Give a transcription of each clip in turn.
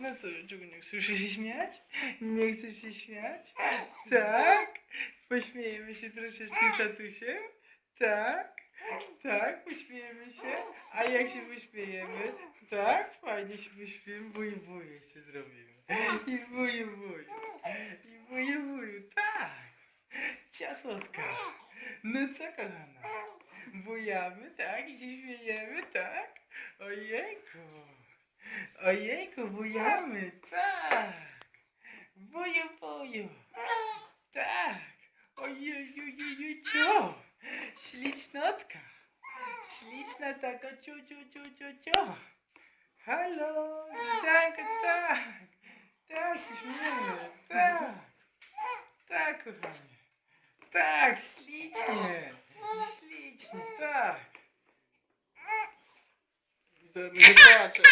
No co, nie chcesz się śmiać? Nie chcesz się śmiać? Tak? Pośmiejemy się troszeczkę tatusiem? Tak? Tak? Pośmiejemy się? A jak się pośmiejemy? Tak? Fajnie się pośmiejemy. Buju, buju jeszcze zrobimy. I buju, buju. I buju, buju. Tak! Cia słodka. No co, kochana? Bujamy, tak? I się śmiejemy, tak? Ojejku. Ojejku, bujamy, tak. Buju, buju. Tak. Ojejujuju, cio. Ślicznotka. Śliczna taka ciu, ciu, ciu, ciu, ciu. Halo, tak. Tak, się śmiejemy, tak. Tak, kochanie. Tak. Ślicznie, tak. Zaraz nie płaczę.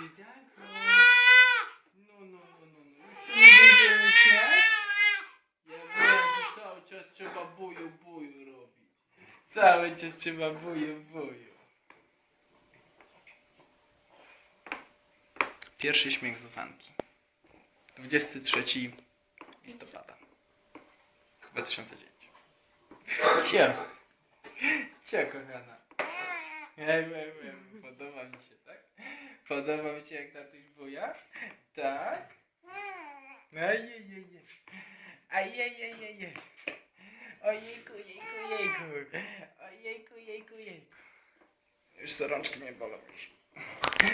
Dziecianko. No, no, no, no, no. Nie będziemy śmiać? Ja wiem, że cały czas trzeba buju, buju robić. Cały czas trzeba buju, buju. Pierwszy śmiech Zuzanki. 23 listopada 2009. Cio. Cio, kochana. Ej, ej, ej, Podoba mi się, tak? Podoba mi się jak tatuś buja? Tak? Ajejejej. Ajejejej. Ojejku, jejku, jejku. Ojejku, jejku, jejku. Już rączki mnie bolą już.